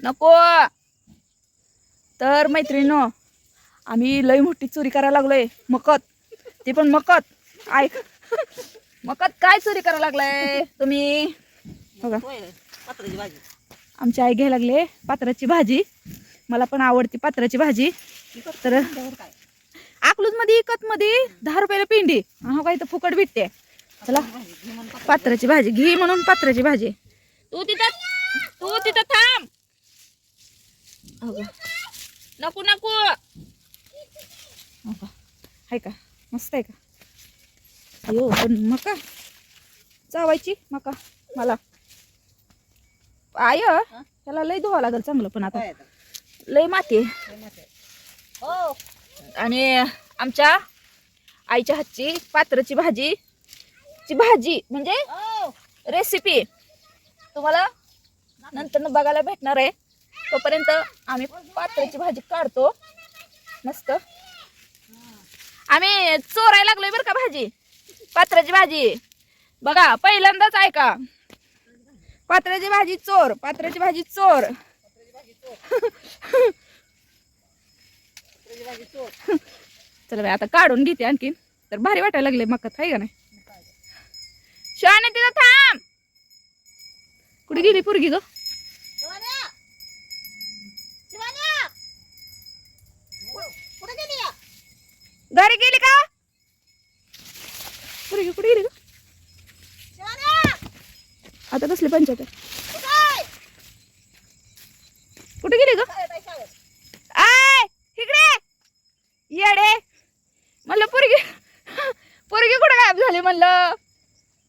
नको. तर मैत्रिणीनो आम्ही लई मोठी चोरी करायला लागलोय. मकत. ते पण मकत. ऐक. मकत काय चोरी करायला लागलाय तुम्ही? बघा. पात्राची भाजी आमची आई घ्यायला लागले पात्राची भाजी. मला पण आवडते पात्राची भाजी. तर आकलूजमध्ये इकत मध्ये दहा रुपयाला पिंडी. हा काही तर फुकट भेटते. चला. पात्राची भाजी. घे म्हणून पात्राची भाजी. तू तिथं तू तिथं थांब. नको नको. अगं. हाय का? मस्त आहे का? अयो पण मका. चावायची मका मला. आय त्याला लय धुवा लागेल चांगलं पण आता. लय माती आहे. हो. आणि आमच्या आईच्या हातची पात्राची भाजी. ची भाजी म्हणजे हो. रेसिपी तुम्हाला नंतर बघायला भेटणार आहे. तोपर्यंत आम्ही पात्राची भाजी काढतो. मस्त. आम्ही चोरायला लागलोय बरं का भाजी. पात्राची भाजी. बघा पहिल्यांदाच ऐका पात्राची भाजी चोर पात्राची भाजी चोर. चला बाई आता काढून घेते आणखीन. तर भारी वाटायला लागले मकत आहे का नाही? शहाणे तिथं थांब. कुठे गेली पुरगी ग शिवान्या शिवान्या कुठे गेली या? घरी गेली का? पोरगी कुठे गेली ग शिवान्या आता कसली पंचायत? कुठे? कुठे गेली शाळेत. आय इकडे! येडे! म्हणलं पोरगी पोरगी कुठे गायब झाली म्हणलं?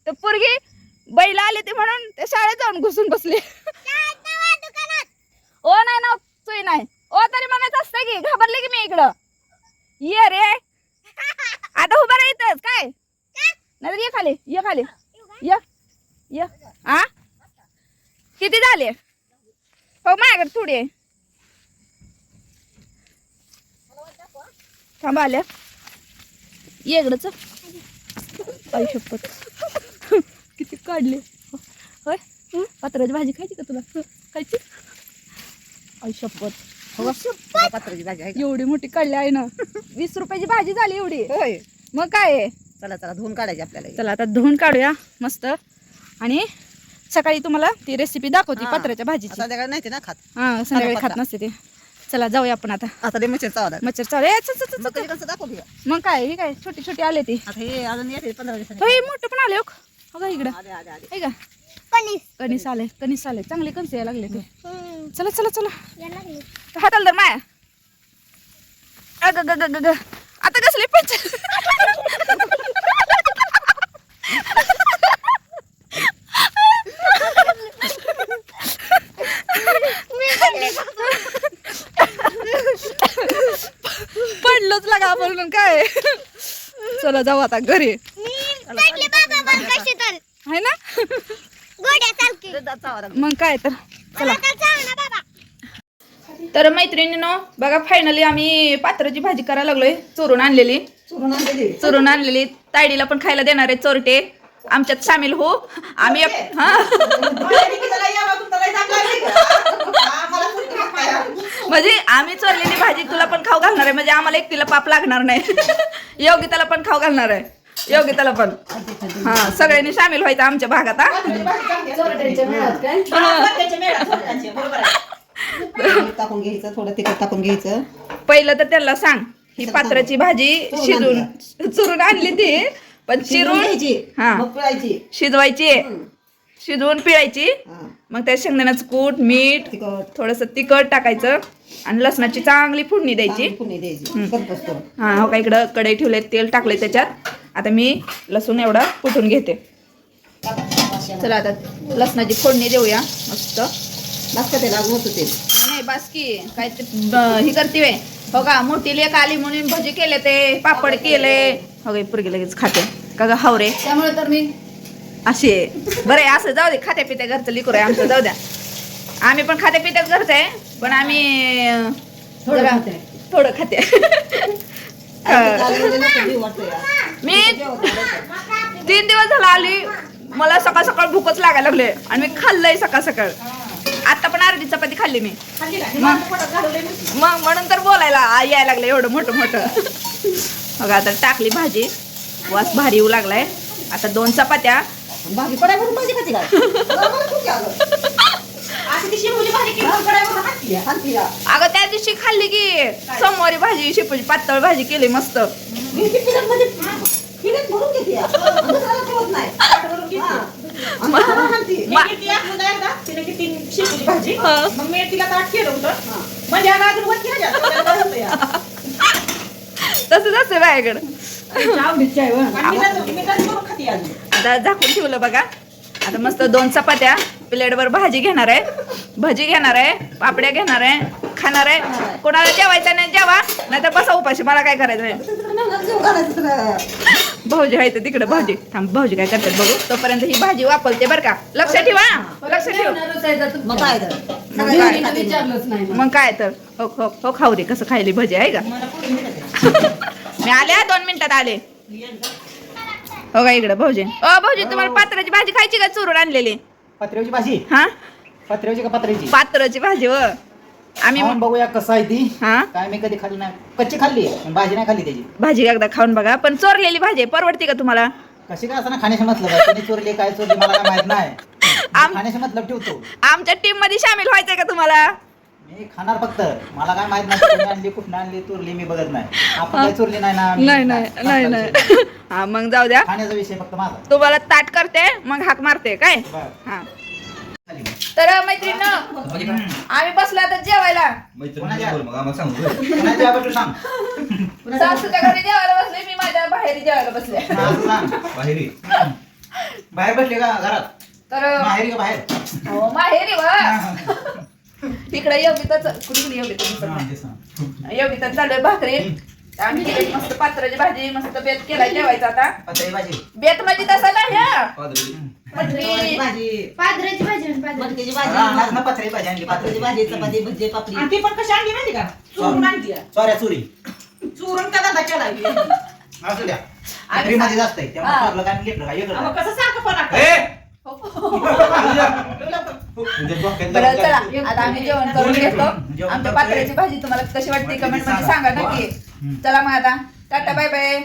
तर पोरगी बैल आले ते म्हणून ते शाळेत जाऊन घुसून बसले. ओ नाही ना चुई नाही. ओ तरी म्हणायचं असतं की घाबरले की मी इकडं? ये रे! आता उभा राहायचंच काय? नाही ये खाली ये खाली. ये ये. आ? किती झाले? हो माझ्याकडे थोडी आहे. थांबा आल्या. ये इकडंच. आई शपथ. किती काढले. होय? हं? पात्राची भाजी खायची का तुला? हं, खायची? आई शपथ. हो पात्राची भाजी? एवढी मोठी काढली आहे ना. वीस रुपयाची भाजी झाली एवढी. होय. मग काय आहे? चला चला धुवून काढायची आपल्याला. चला आता धुवून काढूया मस्त. आणि सकाळी तुम्हाला ती रेसिपी दाखवते हा. पात्राच्या भाजीची. संध्याकाळी नाही ते ना खात? हा संध्याकाळी. खात नसते ते. चला जाऊया आपण आता. आता ते मच्छर चावला मच्छर चालू आहे. मग. कधी कसं दाखव मग काय हे काय छोटी छोटी आले ती. आता हे अजून येते पंधरा दिवसांनी होय मोठं पण आले हो. हो का इकडं. आले आले आले. आहे का? कणीस. आले कणीस आले. चांगले कणस यायला लागले ते. चला चला चला. हाताला तर माया. अग ग ग ग ग. आता कसले म्हणून काय? चला जाऊ आता घरी. आहे ना? मग काय तर? चला. तर मैत्रिणीनो बघा फायनली आम्ही पात्राची भाजी करायला लागलोय. चोरून आणलेली. चुरून आणलेली. चोरून आणलेली. तायडीला पण खायला देणार आहे चोरटे. आमच्यात सामील हो. आम्ही हा. म्हणजे आम्ही चोरलेली भाजी तुला पण खाऊ घालणार आहे. म्हणजे आम्हाला एकटीला पाप लागणार नाही. योगिताला पण खाऊ घालणार आहे. योगिताला पण. हा सगळ्यांनी सामील व्हायचं आमच्या भागात टाकून घ्यायचं थोडं तिखट टाकून घ्यायचं. पहिलं तर त्याला सांग ही पात्राची भाजी शिजून चुरून आणली ती. पण चिरून घ्यायची. हा. मग पिळायची. शिजवायची. शिजवून पिळायची. मग त्यात शेंगदाण्याचं कूट मीठ तिखट. थोडस तिखट टाकायचं आणि लसणाची चांगली फोडणी द्यायची. पुणे हा हो का इकडं कढई ठेवले तेल टाकले त्याच्यात. आता मी लसूण एवढा कुठून घेते? चला आता लसणाची फोडणी देऊया. मस्त. मस्त ते लागून होतं ते नाही बास की काय ते ब- ही करते वे हो का मोठी लेक आली म्हणून भजी केले ते पापड केले. हो पुरगी लगेच खाते. का ग हावरे त्यामुळे तर मी असे बरं आहे, असं जाऊ दे खात्या पित्या घरचं लिकूर आहे आमचं जाऊ द्या आम्ही पण खात्या पित्याच घरचं आहे पण आम्ही अं, थोडं जरा खाते. थोडं खाते या. मी. तीन दिवस झाला आली मला सकाळ सकाळ भूकच लागायला लागले आणि मी खाल्लंय सकाळ सकाळ आता पण अर्धी चपाती खाल्ली मी मग? मग म्हणून तर बोलायला आ- यायला लागलं एवढं मोठं मोठं बघा आता टाकली भाजी वास भारी येऊ लागलाय. आता दोन चपात्या. भाजी पडाय म्हणून भाजी खाते. अगं त्या दिवशी खाल्ली की. सोमवारी भाजी शिपूची पातळ भाजी केली मस्त. मी ती पिठामध्ये पिठात भरून घेते. या. आणि दुसऱ्याला ठेवत नाही. आणि त्याला हाणती. मा- मी किती आपलं नाही एकदा, तिने किती शिकली भाजी. मग मी तिला ताट केलं होतं. म्हणजे तसंच असते माझ्याकडं. आहे, अजून. आता झाकून ठेवलं बघा. आता मस्त दोन चपात्या प्लेटवर भाजी घेणार आहे. भजी घेणार आहे पापड्या घेणार आहे खाणार आहे. कोणाला जेवायचं नाही जेवा. नाही तर बसा उपाशी मला काय करायचं तर. भाऊजी आहे तर तिकडे भाऊजी. थांब भाऊजी काय करतात बघू. तोपर्यंत ही भाजी वापरते बरं का. लक्ष ठेवा. लक्ष ठेव. मग काय तर. हो हो हो खाऊ दे. कसं खायली भजी आहे का? मला कोणी मिळत आहे. मी आले हा, दोन मिनिटात आले. हो का इकडे भाऊजी? ओ भाऊजी तुम्हाला पात्राची भाजी खायची का चुरून आणलेली? पत्र्याची भाजी? हा? पत्र्याची का पत्र्याची पात्राची भाजी व आम्ही खाऊन बघूया कसं आहे ती. हा? काय मी कधी खाल्ली नाही. कच्ची खाल्ली पण भाजी नाही खाल्ली त्याची. भाजी एकदा खाऊन बघा पण चोरलेली भाजी आहे, परवडते का तुम्हाला? कशी काय असं ना खाण्याशी मतलब आहे कोणी चोरली काय चोरली मला काय माहीत नाही. आम- खाण्याशी मतलब ठेवतो. आमच्या टीममध्ये सामील व्हायचंय का तुम्हाला? मी खाणार फक्त. मला काय माहीत नाही कोणी आणली कुठं आणली चोरली मी बघत नाही. आपण काय चोरली नाही ना मी नाही नाही नाही. हा मग जाऊ द्या. खाण्याचा विषय फक्त माझा. तुम्हाला ताट करते मग हाक मारते काय? बरं. हा. खाली. तर मैत्रीण आम्ही बसलो आता जेवायला. कोणाच्या? मग आम्हाला सांगू. कोणाच्या आवडतं सांग. सासूच्या घरी जेवायला बसले मी माझ्या बाहेर जेवायला बसले सांग. बाहेरी बाहेर बसले का घरात? तर बाहेर का बाहेर? हो माहेरी व. तिकडे योगिताच कुठे कुठे योगिता हा, ते सांग. योगिता चालू भाकरी. आम्ही केली मस्त पात्राची भाजी मस्त बेत केला जेवायचा आता. बेत म्हणजे तसं नाही हा. भाजी. पादराची भाजी आणि पादराची. मटकीची रानात ना भाजी पत्र्याची भाजी आणली पात्राची भाजी. चपाती भजी पापडी. आणि ती पण कशी आणली माहिती का? चोरून आणली आहे. चोऱ्या चोरी. चोरून का धंदा केलाय मी? असू द्या. पत्रीमध्ये जास्त आहे त्यामुळे हा. चोरलं काय आणि घेतलं काय वेगळं अहो, काय. कसं सारखं पण? ए! बरं चला आता आम्ही जेवण करून घेतो. आमच्या. पात्राची भाजी तुम्हाला कशी वाटते कमेंटमध्ये सांगा. नक्की. चला मग आता. Tata bye bye